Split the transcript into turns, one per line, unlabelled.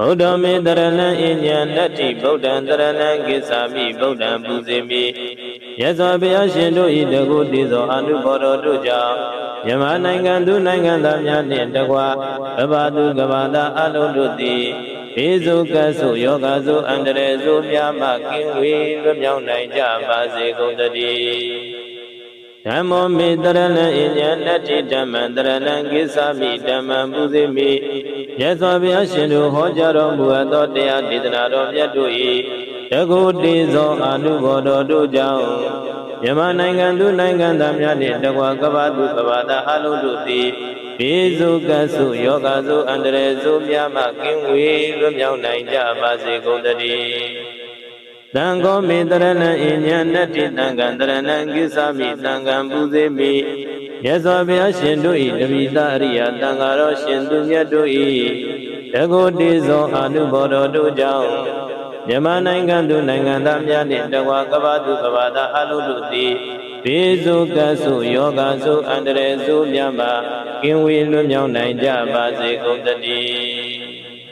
ဗုဒ္ဓမေတရဏံအညံတတ္တိဗုဒ္ဓံတရဏံကိစ္ဆာမိဗုဒ္ဓံပူဇေမိယဇောဘုရားရှင်တို့ဤတကုတည်သောအနုဘော်တော်တို့ကြောင့်မြန်မာနိုင်ငံသူနိုင်ငံသားများနှင့်တကွကဘာသူကဘာသာအလုံးတို့သည်ဘေဇုကဆုယောဂဆုအန္တရေဆုများမှကင်းဝေးလွတ်မြောက်နိုင်ကြပါစေကုန်သတည်းဓမ္မောမေတရဏံအညံတတ္တိဓမ္မံတရဏံကိစ္ဆာမိဓမ္မံပူဇေမိ မြတ်စွာဘုရားရှင်တို့ဟောကြားတော်မူအပ်သောတရားဒေသနာတော်မြတ်တို့၏တကုတေဇောအာနုဘော်တော်တို့ကြောင့်မြန်မာနိုင်ငံသူနိုင်ငံသားများနှင့်တကွာကဘာသူကဘာသာအလုံးတို့သည်ဘေဇုကဆုယောဂဆုအန္တရေဆုများမှကင်းဝေးလွတ်မြောက်နိုင်ကြပါစေကုန်သတည်းသံဃောမေတရဏံအညံနတ္တိသံဃံတရဏံကိစ္ဆာမိသံဃံပူဇေမိ မြတ်စွာဘုရားရှင်တို့၏တပိသအရိယတန်ဃာတော်ရှင်သူမြတ်တို့၏တကုတေဇောအာနုဘော်တော်တို့ကြောင့်မြန်မာနိုင်ငံသူနိုင်ငံသားများနှင့်တကွာကဘာသူကဘာသာအလုံးတို့သည်ဘေဇုကဆုယောဂဆုအန္တရေဆုမြတ်မှာကင်းဝေးလွတ်မြောက်နိုင်ကြပါစေကုန်သတည်း